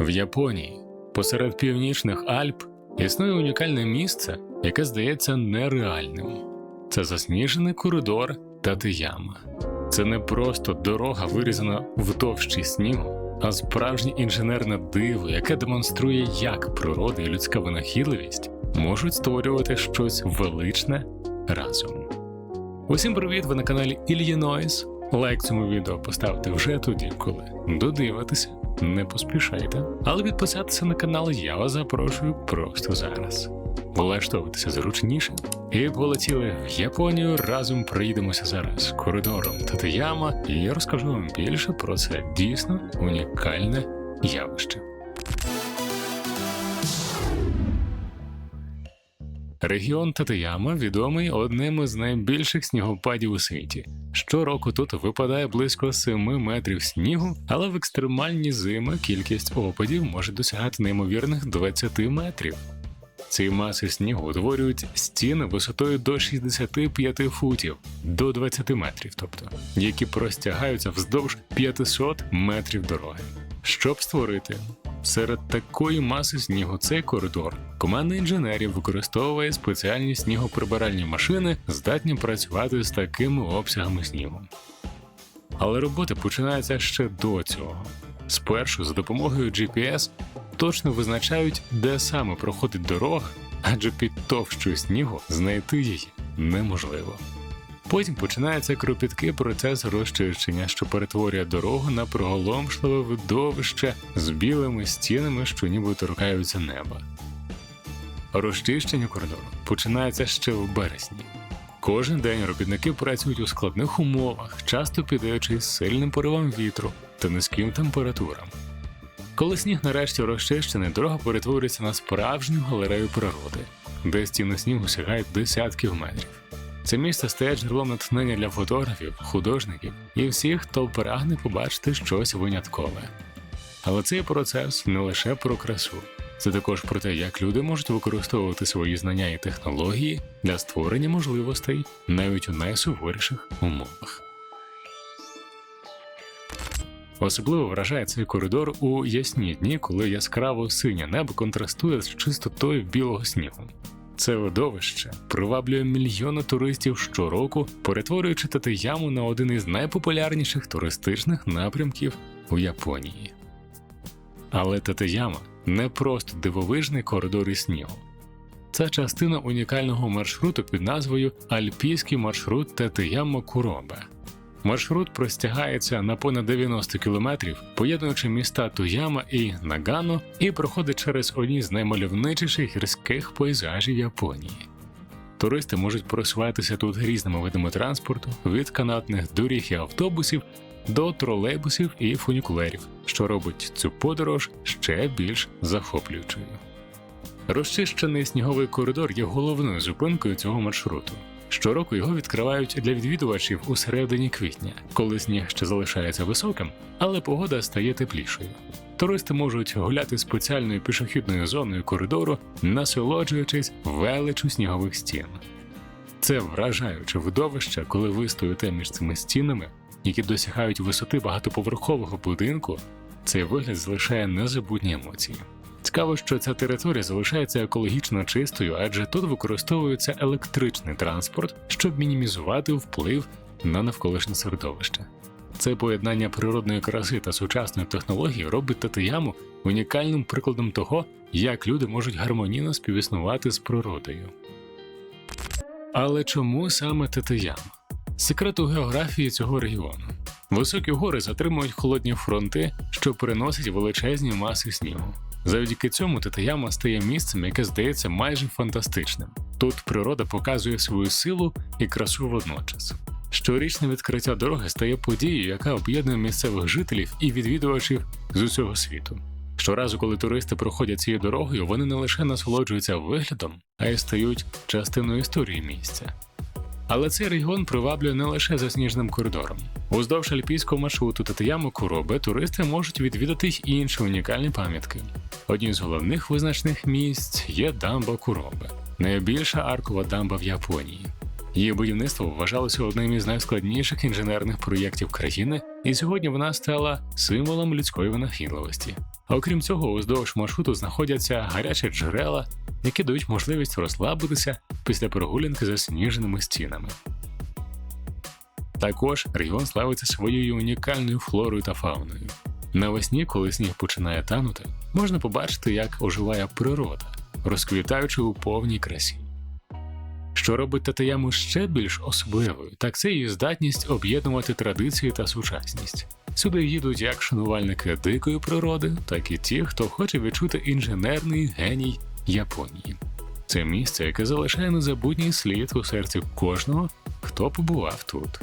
В Японії, посеред північних Альп, існує унікальне місце, яке здається нереальним. Це засніжений коридор Татияма. Це не просто дорога, вирізана в товщі снігу, а справжнє інженерне диво, яке демонструє, як природа і людська винахідливість можуть створювати щось величне разом. Усім привіт! Ви на каналі Ільїнойс. Лайк цьому відео поставте вже тоді, коли додивитеся, не поспішайте. Але підписатися на канал я вас запрошую просто зараз. Влаштовуйтеся зручніше і полетіли в Японію. Разом проїдемося зараз коридором Татаяма, і я розкажу вам більше про це дійсно унікальне явище. Регіон Татаяма відомий одним із найбільших снігопадів у світі. Щороку тут випадає близько 7 метрів снігу, але в екстремальні зими кількість опадів може досягати неймовірних 20 метрів. Ці маси снігу утворюють стіни висотою до 65 футів до 20 метрів, тобто, які простягаються вздовж 500 метрів дороги. Щоб створити серед такої маси снігу цей коридор, команда інженерів використовує спеціальні снігоприбиральні машини, здатні працювати з такими обсягами снігу. Але роботи починаються ще до цього. Спершу за допомогою GPS точно визначають, де саме проходить дорога, адже під товщою снігу знайти її неможливо. Потім починається кропіткий процес розчищення, що перетворює дорогу на приголомшливе видовище з білими стінами, що ніби торкаються неба. Розчищення коридору починається ще в березні. Кожен день робітники працюють у складних умовах, часто піддаючись сильним поривам вітру та низьким температурам. Коли сніг нарешті розчищений, дорога перетворюється на справжню галерею природи, де стіни снігу сягають десятків метрів. Це місце стає джерелом натхнення для фотографів, художників і всіх, хто прагне побачити щось виняткове. Але цей процес не лише про красу, це також про те, як люди можуть використовувати свої знання і технології для створення можливостей навіть у найсуворіших умовах. Особливо вражає цей коридор у ясні дні, коли яскраво синє небо контрастує з чистотою білого снігу. Це видовище приваблює мільйони туристів щороку, перетворюючи Татияму на один із найпопулярніших туристичних напрямків у Японії. Але Татияма не просто дивовижний коридор із снігу. Це частина унікального маршруту під назвою Альпійський маршрут Татияма Куробе. Маршрут простягається на понад 90 кілометрів, поєднуючи міста Туяма і Нагано, і проходить через одні з наймальовничіших гірських пейзажів Японії. Туристи можуть просуватися тут різними видами транспорту, від канатних доріг і автобусів до тролейбусів і фунікулерів, що робить цю подорож ще більш захоплюючою. Розчищений сніговий коридор є головною зупинкою цього маршруту. Щороку його відкривають для відвідувачів у середині квітня, коли сніг ще залишається високим, але погода стає теплішою. Туристи можуть гуляти спеціальною пішохідною зоною коридору, насолоджуючись величу снігових стін. Це вражаюче видовище, коли ви стоїте між цими стінами, які досягають висоти багатоповерхового будинку. Цей вигляд залишає незабутні емоції. Цікаво, що ця територія залишається екологічно чистою, адже тут використовується електричний транспорт, щоб мінімізувати вплив на навколишнє середовище. Це поєднання природної краси та сучасної технології робить Татияму унікальним прикладом того, як люди можуть гармонійно співіснувати з природою. Але чому саме Татияма? Секрет у географії цього регіону. Високі гори затримують холодні фронти, що переносять величезні маси снігу. Завдяки цьому Татаяма стає місцем, яке здається майже фантастичним. Тут природа показує свою силу і красу водночас. Щорічне відкриття дороги стає подією, яка об'єднує місцевих жителів і відвідувачів з усього світу. Щоразу, коли туристи проходять цією дорогою, вони не лише насолоджуються виглядом, а й стають частиною історії місця. Але цей регіон приваблює не лише засніжним коридором. Уздовж альпійського маршруту Татаяма Куроби туристи можуть відвідати й інші унікальні пам'ятки. Одним з головних визначних місць є дамба Куроби, найбільша аркова дамба в Японії. Її будівництво вважалося одним із найскладніших інженерних проєктів країни, і сьогодні вона стала символом людської винахідливості. Окрім цього, уздовж маршруту знаходяться гарячі джерела, які дають можливість розслабитися після прогулянки засніженими стінами. Також регіон славиться своєю унікальною флорою та фауною. Навесні, коли сніг починає танути, можна побачити, як оживає природа, розквітаючи у повній красі. Що робить Татаяму ще більш особливою, так це її здатність об'єднувати традиції та сучасність. Сюди їдуть як шанувальники дикої природи, так і ті, хто хоче відчути інженерний геній Японії. Це місце, яке залишає незабутній слід у серці кожного, хто побував тут.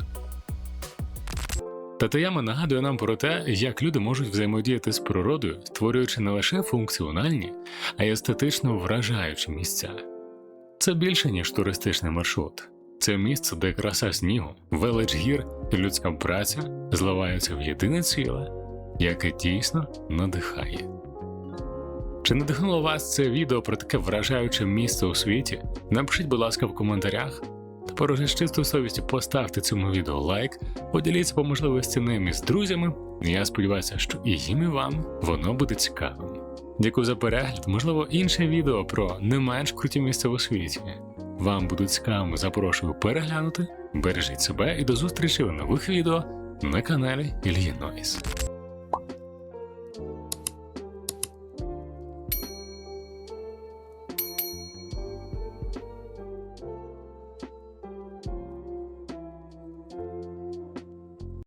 Татаяма нагадує нам про те, як люди можуть взаємодіяти з природою, створюючи не лише функціональні, а й естетично вражаючі місця. Це більше, ніж туристичний маршрут. Це місце, де краса снігу, велич гір і людська праця зливаються в єдине ціле, яке дійсно надихає. Чи надихнуло вас це відео про таке вражаюче місце у світі? Напишіть, будь ласка, в коментарях. Уже з чистою совістю поставте цьому відео лайк, поділіться по можливості ним із друзями. Я сподіваюся, що і їм і вам воно буде цікавим. Дякую за перегляд, можливо, інше відео про не менш круті місця у світі. Вам будуть цікавими, запрошую переглянути. Бережіть себе і до зустрічі у нових відео на каналі Ільї Нойс.